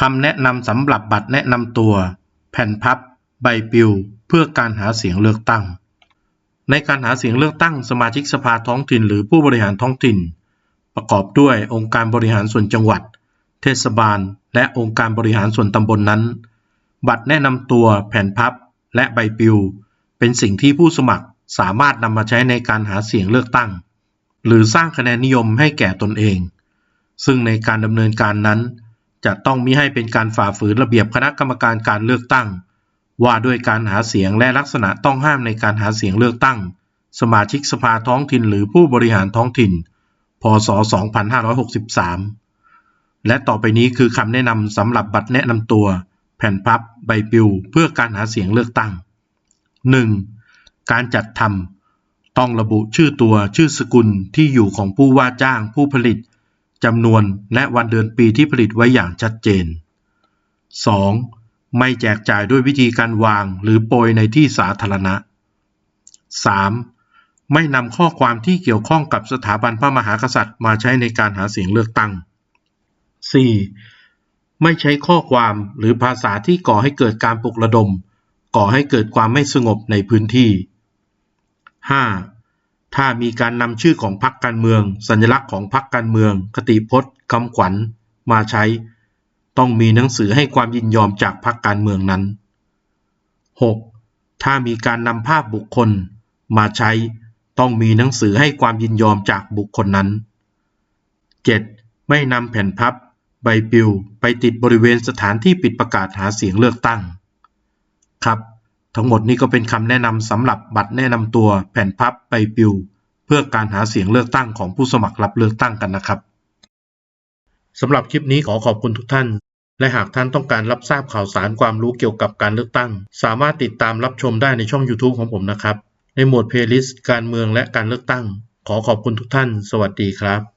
คำแนะนำสำหรับบัตรแนะนำตัว แผ่นพับ ใบปลิว เพื่อการหาเสียงเลือกตั้ง ในการหาเสียงเลือกตั้งสมาชิกสภาท้องถิ่น หรือผู้บริหารท้องถิ่น ประกอบด้วยองค์การบริหารส่วนจังหวัด เทศบาล และองค์การบริหารส่วนตำบลนนั้น บัตรแนะนำตัว แผ่นพับ และใบปลิว เป็นสิ่งที่ผู้สมัครสามารถนำมาใช้ในการหาเสียงเลือกตั้ง หรือสร้างคะแนนนิยมให้แก่ตนเอง ซึ่งในการดำเนินการนั้น จะต้องมิให้เป็นการฝ่าฝืนระเบียบคณะกรรมการการเลือกตั้ง ว่าด้วยการหาเสียงและลักษณะต้องห้ามในการหาเสียงเลือกตั้ง สมาชิกสภาท้องถิ่นหรือผู้บริหารท้องถิ่น พศ 2563 และต่อไปนี้คือคำแนะนำสำหรับบัตรแนะนำตัว แผ่นพับ ใบปลิว เพื่อการหาเสียงเลือกตั้ง 1. การจัดทำต้องระบุชื่อตัวชื่อสกุลที่อยู่ของผู้ว่าจ้างผู้ผลิต จำนวนและวันเดือนปีที่ผลิตไว้อย่างชัดเจน 2. ไม่แจกจ่ายด้วยวิธีการวางหรือโปรยในที่สาธารณะ 3. ไม่นำข้อความที่เกี่ยวข้องกับสถาบันพระมหากษัตริย์มาใช้ในการหาเสียงเลือกตั้ง 4. ไม่ใช้ข้อความหรือภาษาที่ก่อให้เกิดการปลุกระดม ก่อให้เกิดความไม่สงบในพื้นที่ 5. ถ้ามีการนำชื่อของพรรคการเมือง สัญลักษณ์ของพรรคการเมือง คติพจน์คำขวัญ มาใช้ ต้องมีหนังสือให้ความยินยอมจากพรรคการเมืองนั้น 6. ถ้ามีการนำภาพบุคคล มาใช้ ต้องมีหนังสือให้ความยินยอมจากบุคคลนั้น 7. ไม่นำแผ่นพับ ใบปลิว ไปติดบริเวณสถานที่ปิดประกาศหาเสียงเลือกตั้ง ครับ ทั้งหมดนี้ก็เป็นคำแนะนำสำหรับบัตรแนะนำตัวแผ่นพับใบปลิว เพื่อการหาเสียงเลือกตั้งของผู้สมัครรับเลือกตั้งกันนะครับสำหรับคลิปนี้ขอขอบคุณทุกท่าน และหากท่านต้องการรับทราบข่าวสารความรู้เกี่ยวกับการเลือกตั้ง สามารถติดตามรับชมได้ในช่อง YouTube ของผมนะครับ ในหมวดเพลย์ลิสต์การเมืองและการเลือกตั้ง ขอขอบคุณทุกท่าน สวัสดีครับ